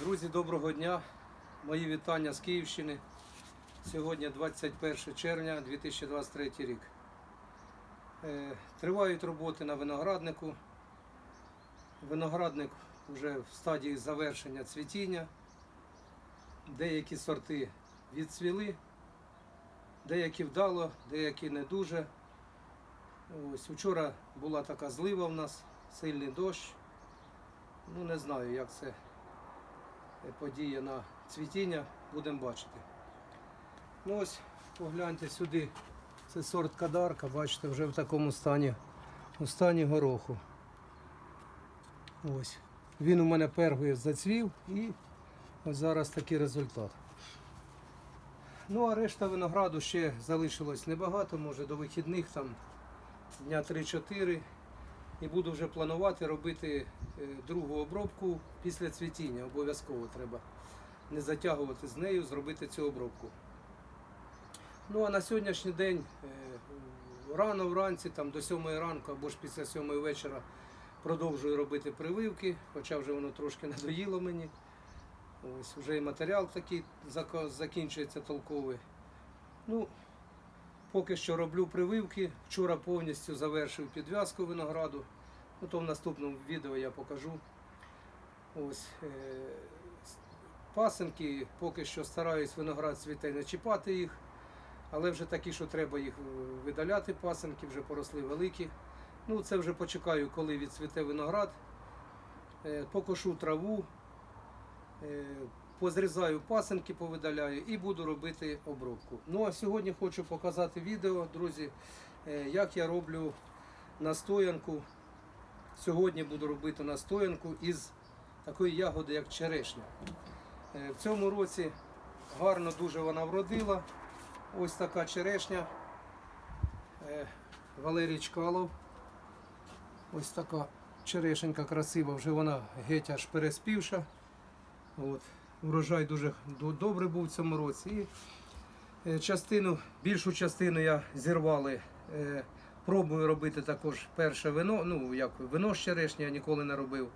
Друзі, доброго дня. Мої вітання з Київщини. Сьогодні 21 червня 2023 рік. Е, Тривають роботи на винограднику. Виноградник вже в стадії завершення цвітіння. Деякі сорти відцвіли, деякі вдало, деякі не дуже. Ось вчора була така злива в нас, сильний дощ. Ну не знаю, як це подія на цвітіння, будемо бачити. Ну ось, погляньте сюди. Це сорт кадарка, бачите, вже в такому стані, у стані гороху. Ось. Він у мене перший зацвів і ось зараз такий результат. Ну а решта винограду ще залишилось небагато, може до вихідних там дня 3-4. І буду вже планувати робити е, другу обробку після цвітіння. Обов'язково треба не затягувати з нею, зробити цю обробку. Ну а на сьогоднішній день е, рано вранці, там до 7 ранку або ж після 7 вечора продовжую робити прививки, хоча вже воно трошки надоїло мені. Ось вже і матеріал такий закінчується толковий. Ну, Поки що роблю прививки. Вчора повністю завершив підв'язку винограду. Ну, то в наступному відео я покажу. Ось е, пасинки, поки що стараюсь виноград цвіте не чіпати їх, але вже такі, що треба їх видаляти, пасинки вже поросли великі. Ну, це вже почекаю, коли відцвіте виноград. Е, покошу траву, позрізаю пасинки, повидаляю і буду робити обробку. Ну а сьогодні хочу показати відео, друзі, е, як я роблю настоянку. Сьогодні буду робити настоянку із такої ягоди, як черешня. Е, В цьому році гарно дуже вона вродила. Ось така черешня. Е, Валерій Чкалов. Ось така черешенька красива, вже вона геть аж переспівша. От. Урожай дуже до- добрий був в цьому році. І е, частину, більшу частину я зірвали. Е, Пробую робити також перше вино. Ну, як вино черешні я ніколи не робив.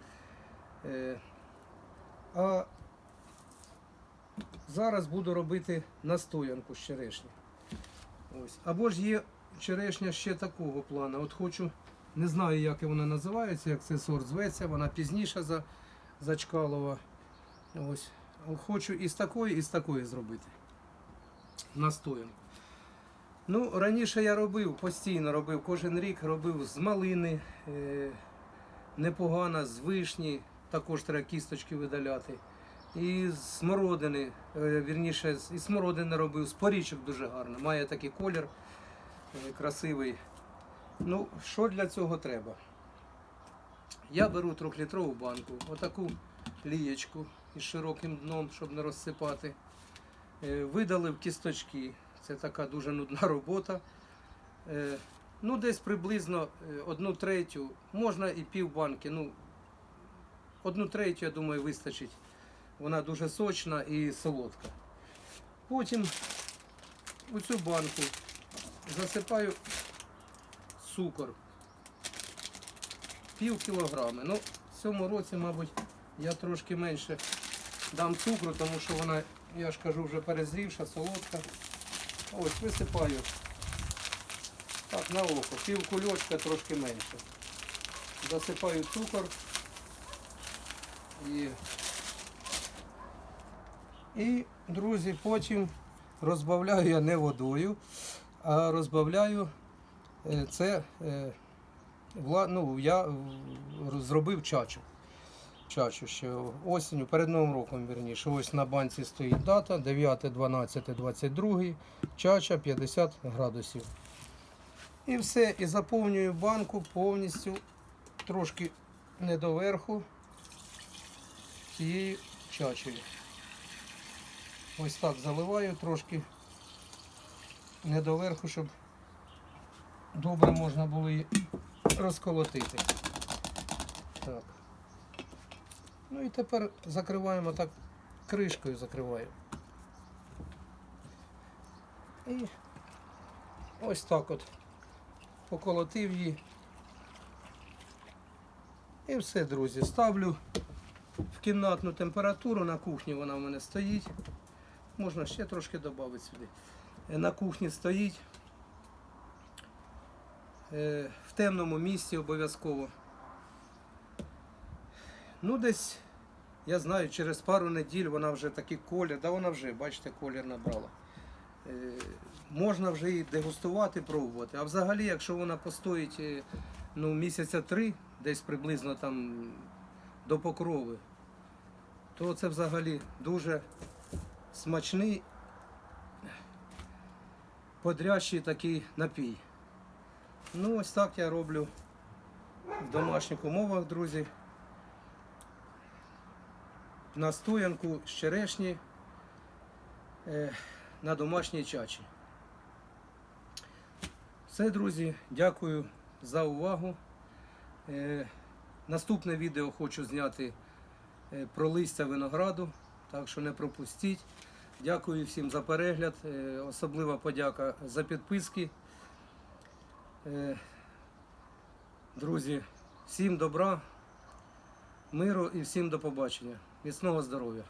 Е, А зараз буду робити настоянку з черешні. Ось. Або ж є черешня ще такого плану. От хочу, не знаю, як вона називається, як цей сорт зветься, вона пізніша за, за Чкалова. Ось. Хочу і з такої, і з такої зробити. Настоянку. Ну, раніше я робив, постійно робив, кожен рік робив з малини, е, непогано, з вишні, також треба кісточки видаляти. І з смородини, е, вірніше, і смородини робив, з порічок дуже гарно. Має такий колір е, красивий. Ну, що для цього треба? Я беру трьохлітрову банку, отаку лієчку із широким дном, щоб не розсипати. Е, Видалив кісточки. Це така дуже нудна робота. Е, Ну, десь приблизно е, одну третю, можна і пів банки. Ну, одну третю, я думаю, вистачить. Вона дуже сочна і солодка. Потім у цю банку засипаю цукор. Пів кілограми. Ну, в цьому році, мабуть, я трошки менше дам цукру, тому що вона, я ж кажу, вже перезрівша, солодка. Ось висипаю так, на око, пів кульочка трошки менше. Засипаю цукор і, і друзі, потім розбавляю я не водою, а розбавляю е, це, е, ну, я зробив чачу чачу ще осінню, перед Новим роком, вірніше. Ось на банці стоїть дата 9, 12, 22, чача 50 градусів. І все, і заповнюю банку повністю, трошки не доверху цією чачею. Ось так заливаю трошки не доверху, щоб добре можна було її розколотити. Так. Ну і тепер закриваємо так, кришкою закриваємо. І ось так от поколотив її. І все, друзі, ставлю в кімнатну температуру. На кухні вона в мене стоїть. Можна ще трошки додати сюди. Е, На кухні стоїть. Е, В темному місці обов'язково. Ну, десь, я знаю, через пару неділь вона вже такий колір, да вона вже, бачите, колір набрала. Е, Можна вже її дегустувати, пробувати. А взагалі, якщо вона постоїть е, ну, місяця три, десь приблизно там до покрови, то це взагалі дуже смачний, подрящий такий напій. Ну, ось так я роблю в домашніх умовах, друзі. Настоянку з черешні е, на домашній чачі. Все, друзі, дякую за увагу. Е, наступне відео хочу зняти е, про листя винограду, так що не пропустіть. Дякую всім за перегляд. Е, особлива подяка за підписки. Е, друзі, всім добра, миру і всім до побачення. Міцного здоров'я!